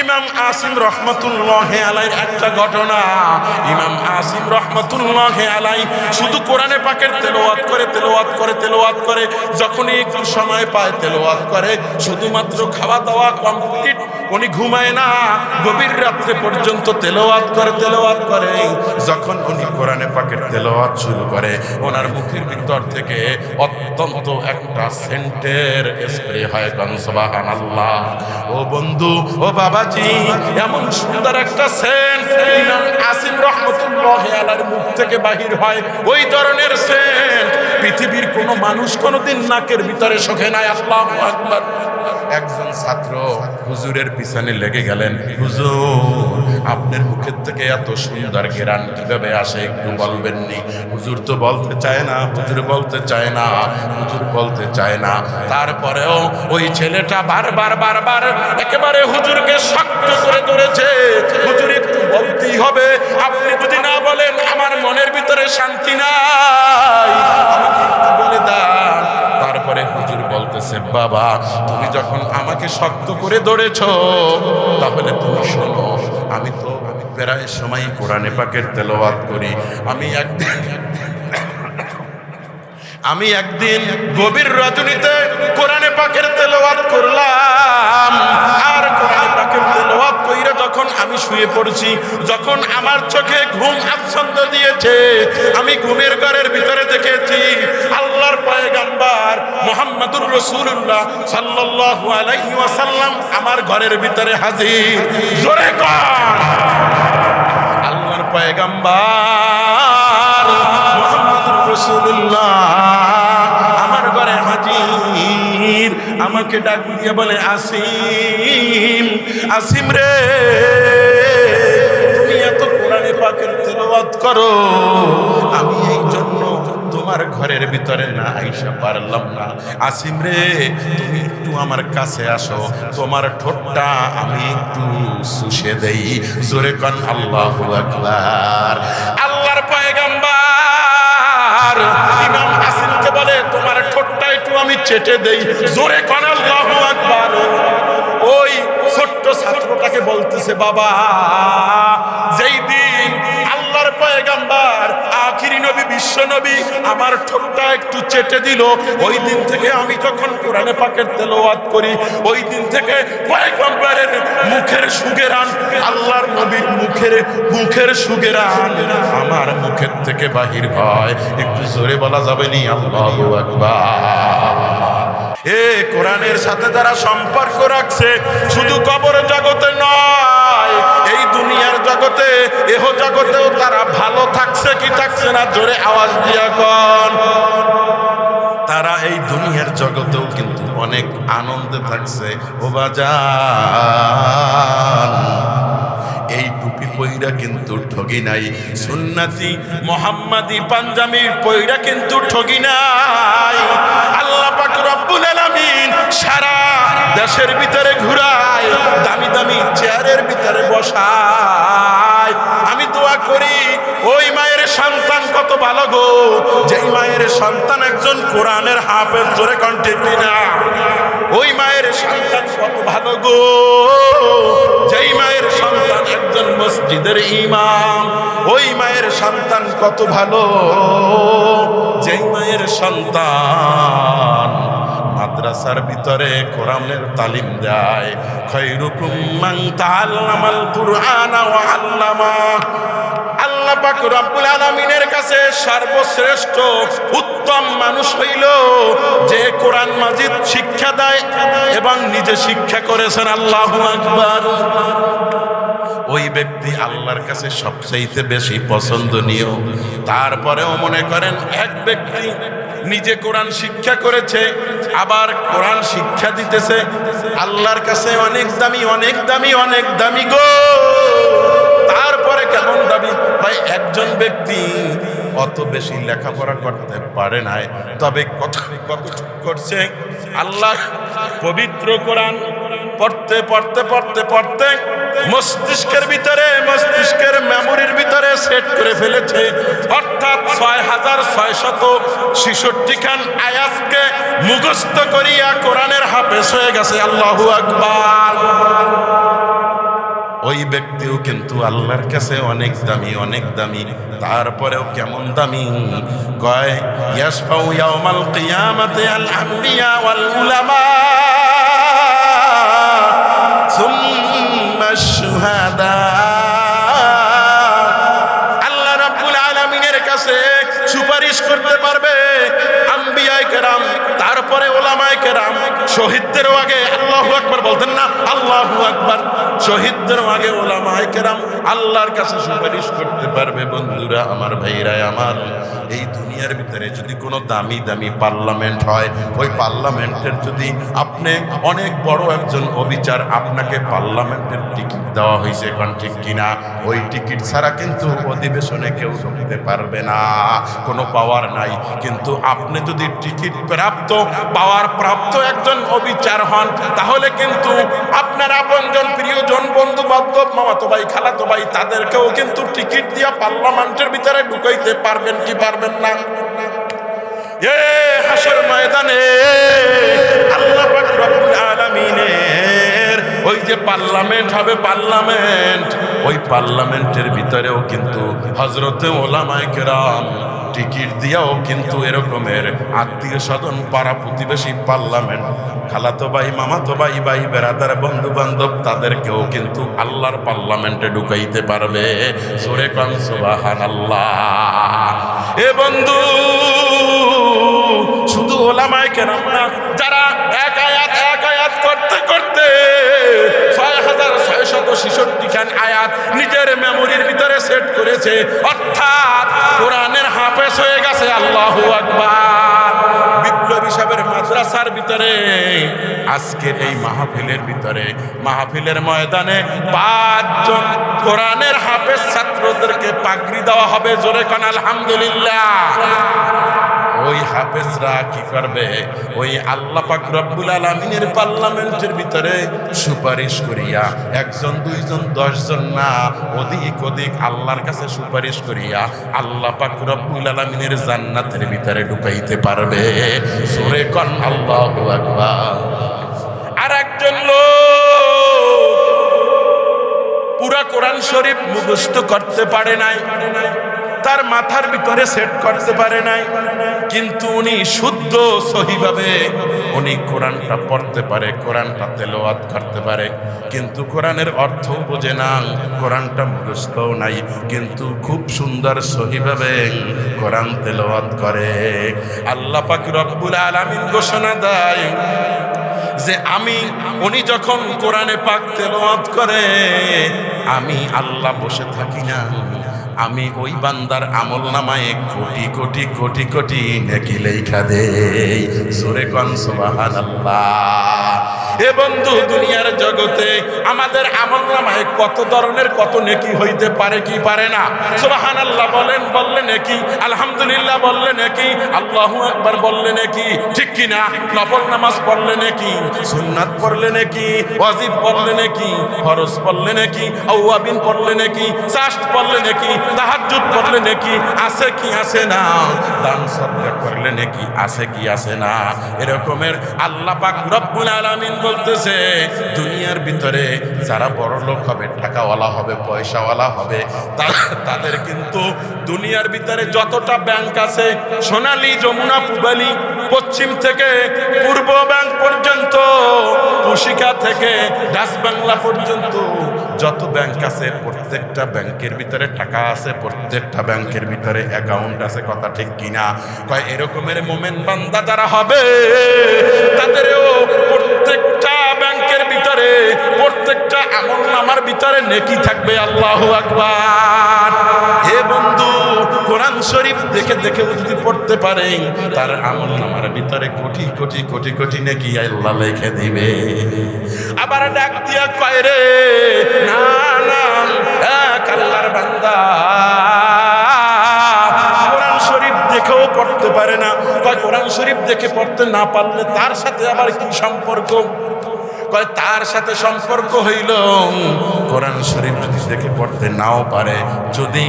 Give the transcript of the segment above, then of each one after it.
ইমাম আসিম রহমতুল্লাহ আলাই একটা ঘটনা। ইমাম আসিম রহমতুল্লাহ আলাই শুধু কোরআনে পাকের তেলোয়াত করে তেলোয়াত করে তেলোয়াত করে, যখনই একটু সময় পায় তেলোয়াত করে, শুধুমাত্র খাওয়া দাওয়া কমপ্লিট উনি ঘুমায় না। গভীর রাত্রে পর্যন্ত তেলোয়াত করে তেলোয়াত করে। যখন উনি কোরআনে পাকের তেলোয়াত শুরু করে, ওনার মুখের ভিতর থেকে অত্যন্ত একটা সেন্টের স্প্রে হয় কনসবাহান আল্লাহ ও বন্ধু, ও বাবাজি, এমন সুন্দর একটা সেন্ট আসিম রহমতুল্লাহ আলার মুখ থেকে বাহির হয়। ওই ধরনের সেন্ট পৃথিবীর কোনো মানুষ কোনোদিন নাকের ভিতরে শোখে নাই, আল্লাহ আকবার। একজন ছাত্র হুজুরের পিছনে লেগে গেলেন। হুজুর, আপনার মুখের থেকে এত সুন্দর গেরান কীভাবে আসে একটু বলবেননি হুজুর তো বলতে চায় না, হুজুর বলতে চায় না, হুজুর বলতে চায় না। তারপরেও ওই ছেলেটা বারবার বারবার একেবারে হুজুরকে শক্ত করে ধরেছে। হুজুর, একটু বলতেই হবে। আপনি যদি না বলেন, আমার মনের ভিতরে শান্তি নাই। বলতেছে বাবা। তুমি যখন আমাকে শক্ত করে ধরেছ, তাহলে তুমি শোনো, আমি তো, আমি প্রায় সময় কোরআনে পাকের তেলোয়াত করি। আমি একদিন আমি একদিন গভীর রজনীতে কোরআনে পাকের তেলোয়াত করলাম, আর কোরআনে যখন আমি শুয়ে পড়ছি। যখন আমার চোখে ঘুম আচ্ছন্দ দিয়েছে, আমি ঘুমের ঘরের ভিতরে দেখেছি, আল্লাহর পয়গাম্বার মোহাম্মদুর রসুল্লাহ সাল্লাল্লাহু আলাইহি ওয়াসাল্লাম আমার ঘরের ভিতরে হাজির। জোরে কর। আল্লাহর মোহাম্মদুর রসুল্লাহ আমাকে ডাক দিয়ে বলে, আসিম আসিম রে, তুমি এত কোরআনে পাকের তেলাওয়াত করো। আমি এই জন্য তোমার ঘরের ভিতরে না আইসা পারলাম না। আসিম রে, তুমি একটু আমার কাছে আসো। তোমার ঠোঁটটা আমি একটু শুষে দেই। জোরে কন, আল্লাহ আকবার। আমি চেটে দেই। জোরে কন ওই ছোট্ট ছাত্রটাকে বলতেছে বাবা যেই দিন আখিরি বিশ্ব নবী আমার ঠোঁটটা একটু চেটে দিল। ওই দিন থেকে আমি তখন কোরআনে পাকের তেলাওয়াত করি, ওই দিন থেকে পয়গম্বরের মুখের সুগেরান, আল্লাহর নবীর মুখের মুখের সুগেরান আমার মুখের থেকে বাহির হয়। একটু জোরে বলা যাবে নি? আল্লাহু আকবার। এ কোরআনের সাথে যারা সম্পর্ক রাখছে, শুধু কবর জগতে নয় দুনিয়ার জগতে, এহ জগতেও তারা ভালো থাকছে কি থাকছে না, জোরে আওয়াজ দিয়া কন। তারা এই দুনিয়ার জগতেও কিন্তু অনেক আনন্দে থাকছে। ও বাজান, এই টুপি পইরা কিন্তু ঠগি নাই। সুন্নাতি মোহাম্মদি পাঞ্জাবি পইরা কিন্তু ঠগি নাই। আল্লাহ পাক রব্বুল আলামিন সারা দেশের ভিতরে ঘুরায়। মায়ের সন্তান একজন কোরআনের হাফেজ, জোরে কণ্ঠে কিনা? ওই মায়ের সন্তান কত ভালো গো। যেই মায়ের সন্তান একজন মসজিদের ইমাম, ওই মায়ের সন্তান কত ভালো। যেই মায়ের সন্তান মাদ্রাসার ভিতরে কোরআনের তালিম দেয়, খৈরুকুম মান তাআল্লামাল ওয়া আল্লামা। আল্লাহ পাক রব্বুল আলামিনের কাছে সর্বশ্রেষ্ঠ উত্তম মানুষ হইল যে কোরআন মাজিদ শিক্ষা দেয় এবং নিজে শিক্ষা করেছেন আকবার। ওই ব্যক্তি আল্লাহর কাছে সবচাইতে বেশি পছন্দনীয়। তারপরেও মনে করেন এক ব্যক্তি নিজে কোরআন শিক্ষা করেছে, আবার কোরআন শিক্ষা দিতেছে। আল্লাহর কাছে অনেক দামি অনেক দামি অনেক দামি গো। অত বেশি লেখাপড়া করতে পারে নাই। তবে করছে? আল্লাহ পবিত্র কোরআন পড়তে পড়তে পড়তে পড়তে মস্তিষ্কের ভিতরে, মস্তিষ্কের মেমোরির ভিতরে সেট করে ফেলেছে। অর্থাৎ ছয় হাজার ছয় শত ছিষট্টি খান আয়াতকে মুখস্থ করিয়া কোরআনের হাফেজ হয়ে গেছে। আল্লাহু আকবার। ওই ব্যক্তিও কিন্তু আল্লাহর কাছে অনেক দামি অনেক দামি। তারপরেও কেমন দামি? কয় আল আম্বিয়া আল্লাহ রাব্বুল আলামিনের কাছে সুপারিশ করতে পারবে আম্বিয়ায়ে কেরাম, তারপরে ওলামায়ে কেরাম, শহীদদেরও আগে আল্লাহু আকবার বলতেন আল্লাহু আকবার। শহীদদেরও আগে ওলামায়ে কেরাম আল্লাহর কাছে সুপারিশ করতে পারবে, বন্ধুরা, আমার ভাইরা, আমার। এই দুনিয়ার ভিতরে যদি কোনো দামি দামি পার্লামেন্ট হয়, ওই পার্লামেন্টের যদি আপনি অনেক বড় একজন অবিচার আপনাকে পার্লামেন্টের টিকিট দেওয়া হয়েছে, এখন ঠিক কিনা? ওই টিকিট ছাড়া কিন্তু অধিবেশনে কেউ ঢুকতে পারবে না। কোনো পাওয়ার নাই। কিন্তু আপনি যদি টিকিট প্রাপ্ত, পাওয়ার প্রাপ্ত একজন অবিচার হন, তাহলে কিন্তু আপনার আপনজন প্রিয়জন বন্ধু বান্ধব মামাতো ভাই, খালাতো ভাই, তাদেরকেও কিন্তু টিকিট দিয়া পার্লামেন্টের ভিতরে ঢুকাইতে পারবেন কি পারবেন না? এ হাসর ময়দানে আল্লাহ রব্বুল আলামিনের ওই যে পার্লামেন্ট হবে পার্লামেন্ট। ওই পার্লামেন্টের ভিতরেও কিন্তু হজরতে ওলামায়ে কেরাম টিকিট দিয়াও কিন্তু এরকমের আত্মীয় স্বজন, পাড়া প্রতিবেশী, পার্লামেন্ট, খালাতো ভাই, মামাতো ভাই ভাই বেড়াদার বন্ধু বান্ধব তাদেরকেও কিন্তু আল্লাহর পার্লামেন্টে ঢুকাইতে পারবে। জোরে কান সুবহানাল্লাহ। এ বন্ধু আজকের এই মাহফিলের ভিতরে, মাহফিলের ময়দানে পাঁচজন কোরআনের হাফেজ ছাত্রদেরকে পাগড়ি দেওয়া হবে, জোরে কান, আলহামদুলিল্লাহ। ওই হাফেজরা কি করবে? ওই আল্লাহ পাক রব্বুল আলামিনের পার্লামেন্টের ভিতরে সুপারিশ করিয়া, একজন, দুইজন, দশজন না, অধিক অধিক আল্লাহর কাছে সুপারিশ করিয়া আল্লাহ পাক রব্বুল আলামিনের জান্নাতের ভিতরে ঢুকাইতে পারবে। সুরে কন, আল্লাহু আকবার। পুরা কোরআন শরীফ মুখস্থ করতে পারে নাই। তার মাথার ভিতরে সেট করতে পারে নাই। কিন্তু উনি শুদ্ধ, সহিভাবে উনি কোরআনটা পড়তে পারে, কোরআনটা তেলাওয়াত করতে পারে। কিন্তু কোরআনের অর্থ বোঝে না, কোরআনটা মুখস্থও নাই। কিন্তু খুব সুন্দর, সহিভাবে কোরআন তেলাওয়াত করে। আল্লাহ পাক রব্বুল আলামিন ঘোষণা দেয় যে আমি, উনি যখন কোরআনে পাক তেলাওয়াত করে আমি আল্লাহ বসে থাকি না। আমি ওই বান্দার আমল নামায় কোটি কোটি কোটি কোটি নেকি লেখা দেই। জোরে কন সুবহানাল্লাহ। এ বন্ধু, দুনিয়ার জগতে আমাদের আমল নামায় কত ধরনের কত নেকি হইতে পারে কি পারে না? সুবাহান আল্লাহ বলেন, বললে নেকি। আলহামদুলিল্লাহ বললে নেকি। আল্লাহু একবার বললে নেকি। ঠিক কি না নফল নামাজ পড়লে নেকি। সুন্নাত পড়লে নেকি। ওয়াজিব পড়লে নেকি। ফরজ পড়লে নেকি। আউয়াবিন পড়লে নেকি। চাষ্ট পড়লে নেকি। তাহাজ্জুদ পড়লে নেকি। আছে কি আছে না? দান সদকা করলে নেকি। আছে কি আছে না? এরকমের আল্লাহ পাক রব্বুল আলামিন বলতেছে, দুনিয়ার ভিতরে যারা বড় লোক হবে, টাকাওয়ালা হবে, পয়সাওয়ালা হবে তাদের কিন্তু দুনিয়ার ভিতরে যতটা ব্যাংক আছে, সোনালী, যমুনা, পুবালি, পশ্চিম থেকে পূর্ব ব্যাংক পর্যন্ত, কুশিকা থেকে ডাস বাংলা পর্যন্ত যত ব্যাংক আছে, প্রত্যেকটা ব্যাংকের ভিতরে টাকা আছে, প্রত্যেকটা ব্যাংকের ভিতরে অ্যাকাউন্ট আছে, কথা ঠিক কিনা? কয়, এরকমের মোমেন বান্দা যারা হবে, তাদেরও ভিতরে প্রত্যেকটা আমল নামার ভিতরে নেকি থাকবে, আল্লাহ আকবার। হে বন্ধু, কোরআন শরীফ দেখে দেখে যদি পড়তে পারে, তার আমল নামার ভিতরে কোটি কোটি কোটি কোটি নেকি আল্লাহ লিখে দিবে। আবার ডাক দিয়া কয় রে, না না, এক আল্লাহর বান্দা। কোরআন শরীফ দেখেও পড়তে পারে না। কয়, কোরআন শরীফ দেখে পড়তে না পারলে তার সাথে আবার কি সম্পর্ক? তার সাথে সম্পর্ক হইল। কোরআন শরীফ যদি দেখে পড়তে নাও পারে, যদি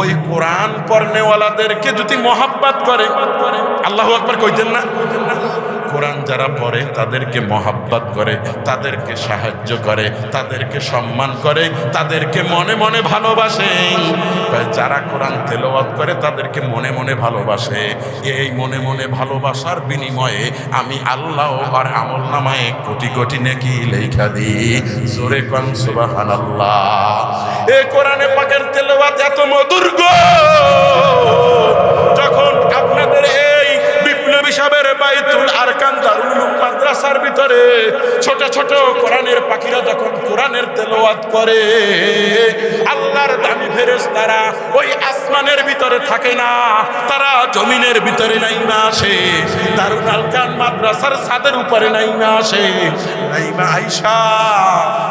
ওই কোরআন পড়নেওয়ালাদেরকে যদি মহাব্বাত করে, আল্লাহ আকবার কইতেন না? কোরআন যারা পড়ে, তাদেরকে মহাব্বত করে, তাদেরকে সাহায্য করে, তাদেরকে সম্মান করে, তাদেরকে মনে মনে ভালোবাসে। যারা কোরআন তেলাওয়াত করে, তাদেরকে মনে মনে ভালোবাসে। এই মনে মনে ভালোবাসার বিনিময়ে আমি আল্লাহ আর আমল নামায় কোটি কোটি নেকি লেখা দিই। জোরে কন, সুবহানাল্লাহ। এ কোরআনে পাকের তেলাওয়াত এত মধুর গো, যখন বিপ্লবী সাহেবের বাইতুল আরকান দারুল মাদ্রাসার ভিতরে ছোট ছোট কোরআনের পাখিরা যখন কোরআনের তেলাওয়াত করে, আল্লাহর দামি ফেরেশতারা ওই আসমানের ভিতরে থাকে না, তারা জমিনের ভিতরে নাইমা আসে, দারুল আরকান মাদ্রাসার ছাদের উপরে নাইমা আসে। নাইমা আইসা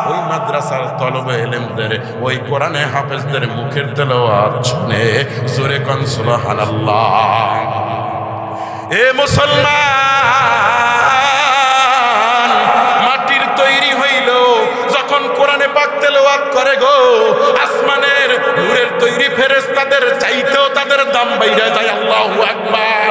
ওই মাদ্রাসার তলবে এলেমদের, ওই কোরআনে হাফেজদের মুখের তেলাওয়াত শুনে জোরে কন সুবহানাল্লাহ। এ মুসলমান, মাটির তৈরি হইল। যখন কোরআনে পাক তেলাওয়াত করে গো, আসমানের নূরের তৈরি ফেরেশতাদের চাইতেও তাদের দাম বাইরে যায়। আল্লাহু আকবার।